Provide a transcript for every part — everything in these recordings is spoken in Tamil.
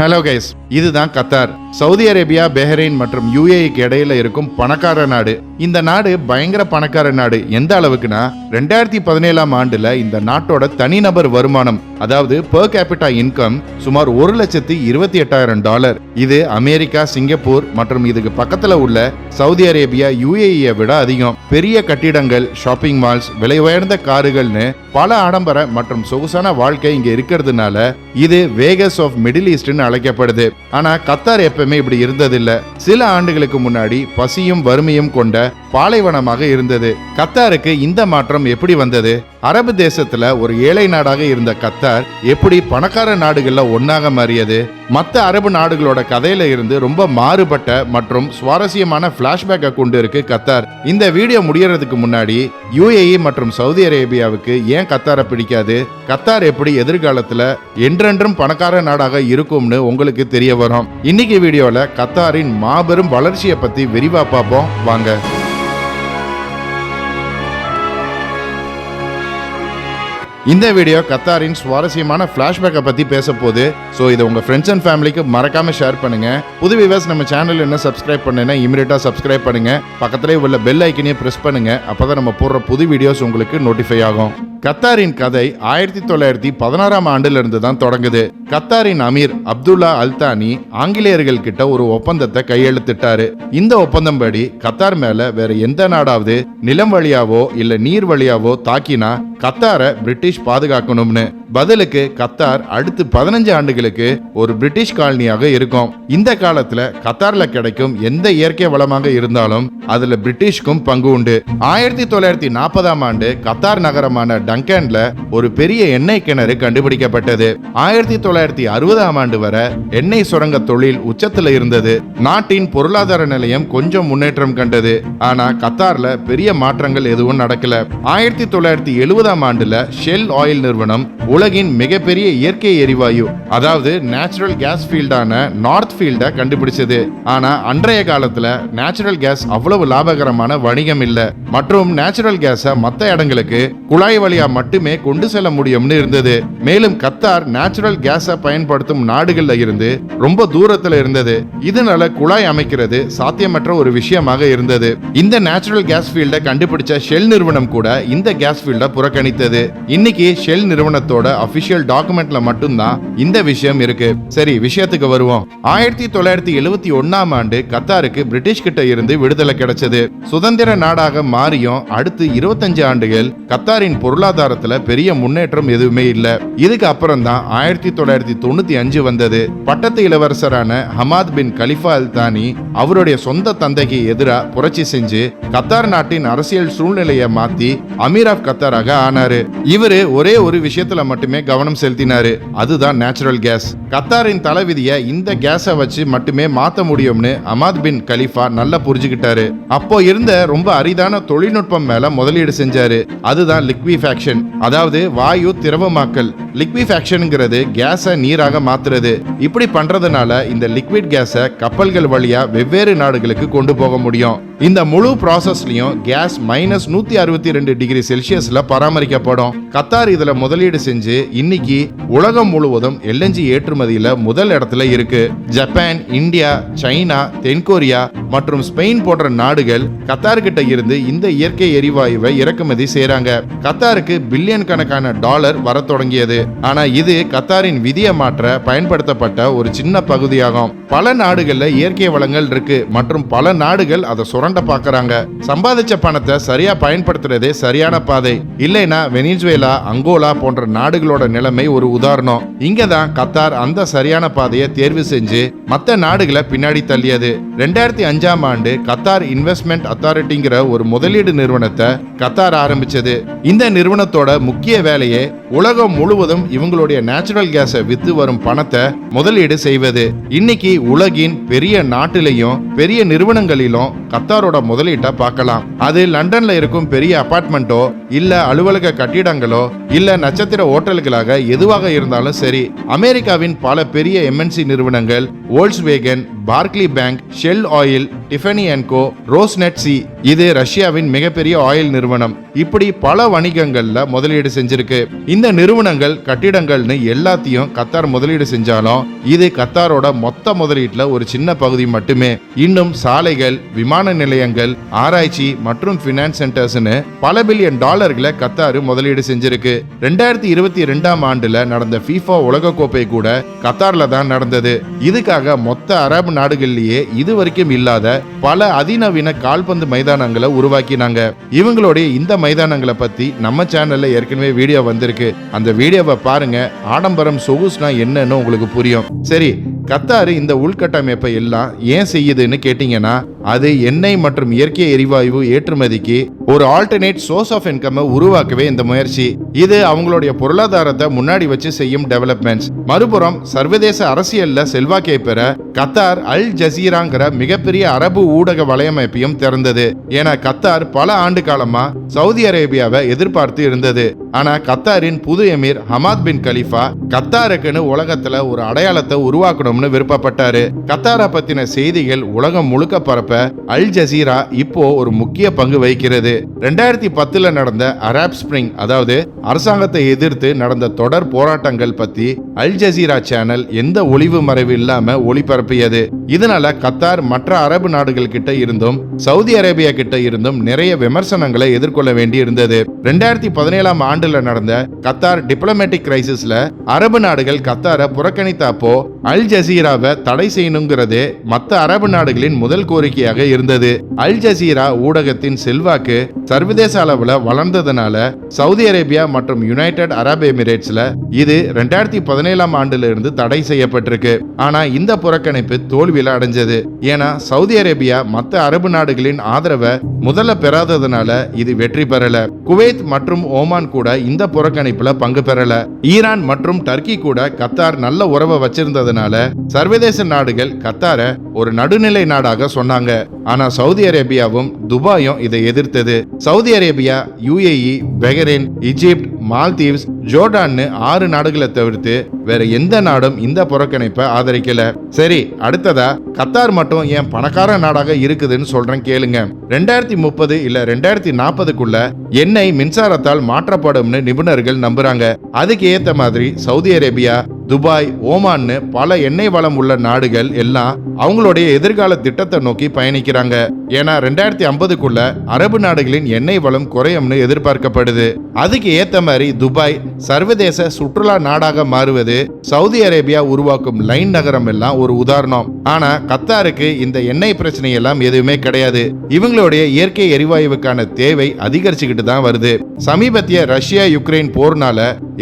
ஹலோ கைஸ் இதுதான் கத்தார். சவுதி அரேபியா பெஹ்ரைன் மற்றும் யுஏஇக்கு இடையில இருக்கும் பணக்கார நாடு. இந்த நாடு பயங்கர பணக்கார நாடு. எந்த அளவுக்குன்னா ரெண்டாயிரத்தி பதினேழாம் ஆண்டுல இந்த நாட்டோட தனிநபர் வருமானம் அதாவது பெர் கேபிட்டா இன்கம் சுமார் ஒரு லட்சத்தி இருபத்தி எட்டாயிரம் டாலர். இது அமெரிக்கா சிங்கப்பூர் மற்றும் இதுக்கு பக்கத்துல உள்ள சவுதி அரேபியா யூஏஇயை விட அதிகம். பெரிய கட்டிடங்கள் ஷாப்பிங் மால்ஸ் விலை உயர்ந்த காருகள்னு பல ஆடம்பர மற்றும் சொகுசான வாழ்க்கை இங்க இருக்கிறதுனால இது வேகஸ் ஆஃப் மிடில் ஈஸ்ட்னு அழைக்கப்படுது. ஆனா கத்தார் எப்பவுமே இப்படி இருந்ததில்ல. சில ஆண்டுகளுக்கு முன்னாடி பசியும் வறுமையும் கொண்ட பாலைவனமாக இருந்தது. கத்தாருக்கு இந்த மாற்றம் எப்படி வந்தது? அரபு தேசத்துல ஒரு ஏழை நாடாக இருந்த கத்தார் எப்படி பணக்கார நாடுகள்ல ஒன்னாக மாறியது? மற்ற அரபு நாடுகளோட கதையில இருந்து ரொம்ப மாறுபட்ட மற்றும் சுவாரஸ்யமான பிளாஷ்பேக்கை கொண்டு இருக்கு கத்தார். இந்த வீடியோ முடியறதுக்கு முன்னாடி யுஏஇ மற்றும் சவுதி அரேபியாவுக்கு ஏன் கத்தாரை பிடிக்காது? கத்தார் எப்படி எதிர்காலத்துல என்றென்றும் பணக்கார நாடாக இருக்கும்னு உங்களுக்கு தெரிய வரும். இன்னைக்கு வீடியோல கத்தாரின் மாபெரும் வளர்ச்சியை பத்தி விரிவா பார்ப்போம். வாங்க. இந்த வீடியோ கத்தாரின் சுவாரஸ்யமான ஃப்ளாஷ்பேக்கை பற்றி பேச போகுது. ஸோ இதை உங்கள் ஃப்ரெண்ட்ஸ் அண்ட் ஃபேமிலிக்கு மறக்காம ஷேர் பண்ணுங்க. புது விவாஸ் நம்ம சேனல் என்ன சப்ஸ்கிரைப் பண்ணுன்னா இமீடியட்டாக சப்ஸ்கிரைப் பண்ணுங்க. பக்கத்துலேயே உள்ள பெல் ஐக்கனையும் ப்ரெஸ் பண்ணுங்க. அப்பதான் நம்ம போடுற புது வீடியோஸ் உங்களுக்கு நோட்டிஃபை ஆகும். கத்தாரின் கதை ஆயிரத்தி தொள்ளாயிரத்தி பதினாறாம் ஆண்டிலிருந்து தான் தொடங்குது. கத்தாரின் அமீர் அப்துல்லா அல்தானி ஆங்கிலேயர்கள் கிட்ட ஒரு ஒப்பந்தத்தை கையெழுத்திட்டாரு. இந்த ஒப்பந்தம் படி கத்தார் மேல வேற எந்த நாடாவது நிலம் வழியாவோ இல்ல நீர் வழியாவோ தாக்கினா கத்தாரை பிரிட்டிஷ் பாதுகாக்கணும்னு. பதிலுக்கு கத்தார் அடுத்து பதினஞ்சு ஆண்டுகளுக்கு ஒரு பிரிட்டிஷ் காலனியாக இருக்கும். இந்த காலத்துல கத்தார்ல கிடைக்கும் எந்த இயற்கை வளமாக இருந்தாலும் அதுல பிரிட்டிஷ்க்கும் பங்கு உண்டு. ஆயிரத்தி தொள்ளாயிரத்தி நாற்பதாம் ஆண்டு கத்தார் நகரமான டங்கன்ல ஒரு பெரிய எண்ணெய் கிணறு கண்டுபிடிக்கப்பட்டது. ஆயிரத்தி தொள்ளாயிரத்தி அறுபதாம் ஆண்டு வரை எண்ணெய் சுரங்க தொழில் உச்சத்துல இருந்தது. நாட்டின் பொருளாதார நிலையம் கொஞ்சம் முன்னேற்றம் கண்டது. ஆனா கத்தார்ல பெரிய மாற்றங்கள் எதுவும் நடக்கல. ஆயிரத்தி தொள்ளாயிரத்தி எழுபதாம் ஆண்டுல ஷெல் ஆயில் நிறுவனம் உலகின் மிகப்பெரிய இயற்கை எரிவாயு அதாவது நேச்சுரல் கேஸ் ஃபீல்டான நார்த் ஃபீல்டை கண்டுபிடிச்சது. ஆனா அன்றைய காலத்துல நேச்சுரல் கேஸ் அவ்வளவு லாபகரமான வணிகம் இல்ல. மற்றும் நேச்சுரல் கேஸை மத்த இடங்களுக்கு குழாய் வழியா மட்டுமே கொண்டு செல்ல முடியும்னு இருந்தது. மேலும் கத்தார் நேச்சுரல் கேஸை பயன்படுத்தும் நாடுகள்ல இருந்து ரொம்ப தூரத்துல இருந்தது. இதனால குழாய் அமைக்கிறது சாத்தியமற்ற ஒரு விஷயமாக இருந்தது. இந்த நேச்சுரல் கேஸ் ஃபீல்டை கண்டுபிடிச்ச ஷெல் நிறுவனம் கூட இந்த கேஸ் ஃபீல்டை புறக்கணித்தது. இன்னைக்கு ஷெல் நிறுவனத்தோட அபிஷியல் டாக்குமெண்ட்ல மட்டும்தான் இந்த விஷயம் இருக்கு. சரி விஷயத்துக்கு வருவோம். ஆயிரத்தி தொள்ளாயிரத்தி எழுவத்தி ஒன்னாம் ஆண்டு கத்தாருக்கு பிரிட்டிஷ் கிட்ட இருந்து விடுதலை கிடைச்சது. சுதந்திர நாடாக மாறியும் அடுத்து இருபத்தஞ்சு ஆண்டுகள் கத்தாரின் பொருளாதாரத்துல பெரிய முன்னேற்றம் எதுவுமே இல்ல. இதுக்கு அப்புறம் தான் ஆயிரத்தி தொள்ளாயிரத்தி தொண்ணூத்தி அஞ்சு வந்தது. பட்டத்து இளவரசரான ஹமாத் பின் கலிஃபா அல் தானி அவருடைய சொந்த தந்தைக்கு எதிராக புரட்சி செஞ்சு கத்தார் நாட்டின் அரசியல் சூழ்நிலையை மாத்தி அமீர் ஆஃப் கத்தாராக ஆனாரு. இவரு ஒரே ஒரு விஷயத்துல மட்டும் கவனம் செலுத்தினாரு. அதுதான் நேச்சுரல் கேஸ் கத்தாரின் தலைவிதியை இந்த கேஸை வச்சு மட்டுமே மாற்ற முடியும்னு அமாத் பின் கலிஃபா நல்லா புரிஞ்சுக்கிட்டாரு. அப்போ இருந்த ரொம்ப அரிதான தொழில்நுட்பம் மேல முதலீடு செஞ்சாரு. அதுதான் லிக்விஃபேக்ஷன் அதாவது வாயு திரவமாக்கல். லிக்விஃபேக்ஷனுங்கிறது கேஸை நீராக மாத்துறது. இப்படி பண்றதுனால இந்த லிக்விட் கேஸை கப்பல்கள் வழியா வெவ்வேறு நாடுகளுக்கு கொண்டு போக முடியும். இந்த முழு ப்ராசஸ்லயும் கேஸ் மைனஸ் நூத்தி அறுபத்தி ரெண்டு டிகிரி செல்சியஸ்ல பராமரிக்கப்படும். கத்தார் இதுல முதலீடு செஞ்சு இன்னைக்கு உலகம் முழுவதும் எல்என்ஜி ஏற்றுமதியில முதல் இடத்துல இருக்கு. ஜப்பான் இந்தியா சைனா தென்கொரியா மற்றும் ஸ்பெயின் போன்ற நாடுகள் கத்தார் கிட்ட இருந்து இந்த இயற்கை எரிவாயுவை இறக்குமதி செய்யறாங்க கத்தாருக்கு பில்லியன் கணக்கான டாலர் வர தொடங்கியது. ஆனா இது கத்தாரின் விதியை மாற்ற பயன்படுத்தப்பட்ட ஒரு சின்ன பகுதியாகும். பல நாடுகள்ல இயற்கை வளங்கள் இருக்கு மற்றும் பல நாடுகள் அதை சுரண்ட பாக்குறாங்க. சம்பாதிச்ச பணத்தை சரியா பயன்படுத்துறதே சரியான பாதை. இல்லைன்னா வெனிசுவேலா அங்கோலா போன்ற நாடு நாடுகளோட நிலைமை ஒரு உதாரணம். இங்க தான் கத்தார் அந்த சரியான பாதையை தேர்வு செஞ்சு மத்த நாடுகளை பின்னாடி தள்ளியது. ரெண்டாயிரத்தி அஞ்சாம் ஆண்டு கத்தார் இன்வெஸ்ட்மெண்ட் அத்தாரிட்டிங்கிற ஒரு முதலீடு நிறுவனத்தை கத்தார் ஆரம்பிச்சது. இந்த நிறுவனத்தோட முக்கிய வேலையை உலகம் முழுவதும் இவங்களுடைய நேச்சுரல் கேஸை வித்து வரும் பணத்தை முதலீடு செய்வது. இன்னைக்கு உலகின் பெரிய நாட்டிலையும் பெரிய நிறுவனங்களிலும் கத்தாரோட முதலீட்டை பார்க்கலாம். அது லண்டன்ல இருக்கும் பெரிய அபார்ட்மெண்ட்டோ இல்ல அலுவலக கட்டிடங்களோ இல்ல நட்சத்திர ஓட்டல்களாக எதுவாக இருந்தாலும் சரி அமெரிக்காவின் பல பெரிய எம்என்சி நிறுவனங்கள் Volkswagen Barclays bank Shell oil Tiffany and Co Rosneft C இது ரஷ்யாவின் மிகப்பெரிய ஆயில் நிறுவனம். இப்படி பல வணிகங்கள்ல முதலீடு செஞ்சிருக்கு. இந்த நிறுவனங்கள் கட்டிடங்கள்னு எல்லாத்தையும் கத்தார் முதலீடு செஞ்சாலும் இது கத்தாரோட மொத்த முதலீட்டுல ஒரு சின்ன பகுதி மட்டுமே. இன்னும் சாலைகள் விமான நிலையங்கள் ஆராய்ச்சி மற்றும் பினான்ஸ் சென்டர்ஸ்னு பல பில்லியன் டாலர்களை கத்தாரு முதலீடு செஞ்சிருக்கு. ரெண்டாயிரத்தி இருபத்தி ரெண்டாம் ஆண்டுல நடந்த FIFA உலகக்கோப்பை கூட கத்தார்ல தான் நடந்தது. இதுக்காக மொத்த அரபு நாடுகள்லேயே இது வரைக்கும் இல்லாத பல அதிநவீன கால்பந்து மைதானங்களை உருவாக்கினாங்க. இவங்களுடைய இந்த மைதானங்களை பத்தி நம்ம சேனல்ல ஏற்கனவே வீடியோ வந்திருக்கு. அந்த வீடியோவை பாருங்க. ஆடம்பரம் சொகுஸ்னா என்னன்னு உங்களுக்கு புரியும். சரி கத்தாரு இந்த உள்கட்டமைப்பை எல்லாம் ஏன் செய்யுதுன்னு கேட்டீங்கன்னா அது எண்ணெய் மற்றும் இயற்கை எரிவாயு ஏற்றுமதிக்கு ஒரு ஆல்டர்னேட் சோர்ஸ் ஆஃப் இன்கம்மை உருவாக்கவே இந்த முயற்சி. இது அவங்களுடைய பொருளாதாரத்தை முன்னாடி வச்சு செய்யும் டெவலப்மெண்ட்ஸ் மறுபுறம் சர்வதேச அரசியல்ல செல்வாக்கை பெற கத்தார் அல் ஜசீராங்கிற மிகப்பெரிய அரபு ஊடக வலையமைப்பையும் திறந்தது. ஏன்னா கத்தார் பல ஆண்டு காலமா சவுதி அரேபியாவை எதிர்பார்த்து இருந்தது. ஆனா கத்தாரின் புது எமீர் ஹமாத் பின் கலீஃபா கத்தாருக்குன்னு உலகத்துல ஒரு அடையாளத்தை உருவாக்கணும் உருவாக்கணும்னு விருப்பப்பட்டாரு. கத்தாரை பத்தின செய்திகள் உலகம் முழுக்க பரப்ப அல் ஜசீரா இப்போ ஒரு முக்கிய பங்கு வகிக்கிறது. ரெண்டாயிரத்தி பத்துல நடந்த அராப் ஸ்பிரிங் அதாவது அரசாங்கத்தை எதிர்த்து நடந்த தொடர் போராட்டங்கள் பத்தி அல் ஜசீரா சேனல் எந்த ஒளிவு மறைவு இல்லாம ஒளிபரப்பியது. இதனால கத்தார் மற்ற அரபு நாடுகள் கிட்ட இருந்தும் சவுதி அரேபியா கிட்ட இருந்தும் நிறைய விமர்சனங்களை எதிர்கொள்ள வேண்டி இருந்தது ரெண்டாயிரத்தி பதினேழாம் ஆண்டுல நடந்த கத்தார் டிப்ளமேட்டிக் கிரைசிஸ்ல அரபு நாடுகள் கத்தாரை புறக்கணித்தப்போ அல் ஜசீராவை தடை செய்யணுங்கிறதே மற்ற அரபு நாடுகளின் முதல் கோரிக்கையாக இருந்தது. அல் ஜசீரா ஊடகத்தின் செல்வாக்கு சர்வதேச அளவில் வளர்ந்ததுனால சவுதி அரேபியா மற்றும் யுனைடெட் அரப் எமிரேட்ஸ்ல இது ரெண்டாயிரத்தி பதினேழாம் ஆண்டுல இருந்து தடை செய்யப்பட்டிருக்கு. ஆனா இந்த புறக்கணிப்பு தோல்வியில அடைஞ்சது. ஏன்னா சவுதி அரேபியா மற்ற அரபு நாடுகளின் ஆதரவை முதல்ல பெறாததுனால இது வெற்றி பெறல. குவைத் மற்றும் ஓமான் கூட இந்த புறக்கணிப்புல பங்கு பெறல. ஈரான் மற்றும் டர்க்கி கூட கத்தார் நல்ல உறவை வச்சிருந்ததுனால சர்வதேச நாடுகள் கத்தாரை ஒரு நடுநிலை நாடாக சொன்னாங்க. ஆனா சவுதி அரேபியாவும் துபாயும் இதை எதிர்த்தது. Saudi Arabia UAE Bahrain Egypt Maldives ஜோர்டான்னு ஆறு நாடுகளை தவிர்த்து வேற எந்த நாடும் இந்த புறக்கணிப்பை ஆதரிக்கல. சரி அடுத்ததா கத்தார் மட்டும் ஏன் பணக்கார நாடாக இருக்குதுன்னு சொல்றேன் கேளுங்க. ரெண்டாயிரத்தி முப்பது இல்ல ரெண்டாயிரத்தி நாற்பதுக்குள்ள எண்ணெய் மின்சாரத்தால் மாற்றப்படும்னு நிபுணர்கள் நம்புறாங்க. அதுக்கு ஏத்த மாதிரி சவுதி அரேபியா துபாய் ஓமான்னு பல எண்ணெய் வளம் உள்ள நாடுகள் எல்லாம் அவங்களுடைய எதிர்கால திட்டத்தை நோக்கி பயணிக்கிறாங்க. ஏன்னா ரெண்டாயிரத்தி ஐம்பதுக்குள்ள அரபு நாடுகளின் எண்ணெய் வளம் குறையும்னு எதிர்பார்க்கப்படுது. அதுக்கு ஏத்த மாதிரி துபாய் சர்வதேச சுற்றுலா நாடாக மாறுவது சவுதி அரேபியா உருவாக்கும் லைன் நகரம் எல்லாம் ஒரு உதாரணம். ஆனா கத்தாருக்கு இந்த எண்ணெய் பிரச்சனை எல்லாம் எதுவுமே கிடையாது. இவங்களுடைய இயற்கை எரிவாயுவுக்கான தேவை அதிகரிச்சுக்கிட்டு தான் வருது. சமீபத்திய ரஷ்யா யுக்ரைன் போர்னால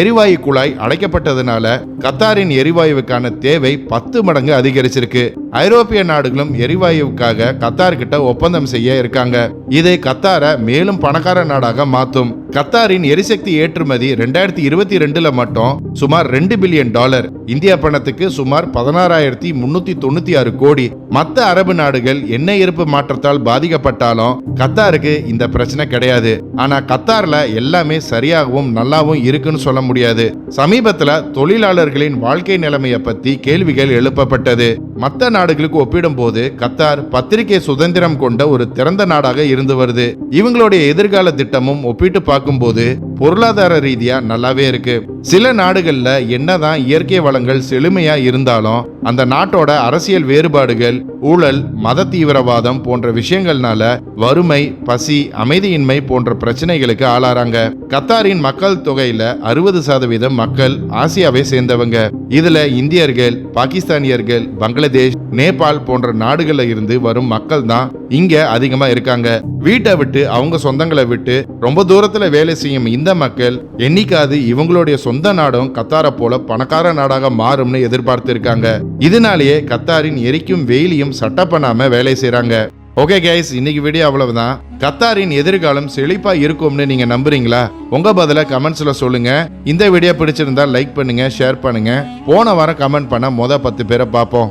எரிவாயு குழாய் அடைக்கப்பட்டதுனால கத்தாரின் எரிவாயுவுக்கான தேவை பத்து மடங்கு அதிகரிச்சிருக்கு. ஐரோப்பிய நாடுகளும் எரிவாயுவுக்காக கத்தார் கிட்ட ஒப்பந்தம் செய்ய இருக்காங்க. இதை கத்தாரை மேலும் பணக்கார நாடாக மாத்தும். கத்தாரின் எரிசக்தி ஏற்றுமதி ரெண்டாயிரத்தி இருபத்தி ரெண்டுல மட்டும் சுமார் ரெண்டு பில்லியன் டாலர். இந்திய பணத்துக்கு சுமார் பதினாறாயிரத்தி முன்னூத்தி தொண்ணூத்தி ஆறு கோடி. மற்ற அரபு நாடுகள் எண்ணெய் இருப்பு மாற்றத்தால் பாதிக்கப்பட்டாலும் கத்தாருக்கு இந்த பிரச்சனை கிடையாது. ஆனா கத்தார்ல எல்லாமே சரியாகவும் நல்லாவும் இருக்குன்னு சொல்ல முடியாது. சமீபத்துல தொழிலாளர்களின் வாழ்க்கை நிலைமைய பத்தி கேள்விகள் எழுப்பப்பட்டது. மற்ற நாடுகளுக்கு ஒப்பிடும்போது கத்தார் பத்திரிகை சுதந்திரம் கொண்ட ஒரு திறந்த நாடாக இருந்து வருது. இவங்களுடைய எதிர்கால திட்டமும் ஒப்பிட்டு பார்க்கும்போது பொருளாதார ரீதியா நல்லாவே இருக்கு. சில நாடுகள்ல என்னதான் இயற்கை வளங்கள் செழுமையா இருந்தாலும் அந்த நாட்டோட அரசியல் வேறுபாடுகள் ஊழல் மத தீவிரவாதம் போன்ற விஷயங்கள்னால வறுமை பசி அமைதியின்மை போன்ற பிரச்சனைகளுக்கு ஆளாறாங்க. கத்தாரின் மக்கள் தொகையில அறுபது சதவீதம் மக்கள் ஆசியாவை சேர்ந்தவங்க. இதுல இந்தியர்கள் பாகிஸ்தானியர்கள் பங்களாதேஷ் நேபாள் போன்ற நாடுகள்ல இருந்து வரும் மக்கள் தான் இங்க அதிகமா இருக்காங்க. வீட்டை விட்டு அவங்க சொந்தங்களை விட்டு ரொம்ப தூரத்துல வேலை செய்யும் இந்த மக்கள் என்னைக்காவது இவங்களுடைய சொந்த நாடும் கத்தாரை போல பணக்கார நாடாக மாறும்னு எதிர்பார்த்து இருக்காங்க இதனாலேயே கத்தாரின் எரிக்கும் வெயிலையும் சட்ட பண்ணாம வேலை செய்யறாங்க ஓகே கைஸ் இன்னைக்கு வீடியோ அவ்வளவுதான். கத்தாரின் எதிர்காலம் செழிப்பா இருக்கும்னு நீங்க நம்புறீங்களா? உங்க பதில கமெண்ட்ஸ்ல சொல்லுங்க. இந்த வீடியோ பிடிச்சிருந்தா லைக் பண்ணுங்க ஷேர் பண்ணுங்க. போன வாரம் கமெண்ட் பண்ண மொத பத்து பேரை பார்ப்போம்.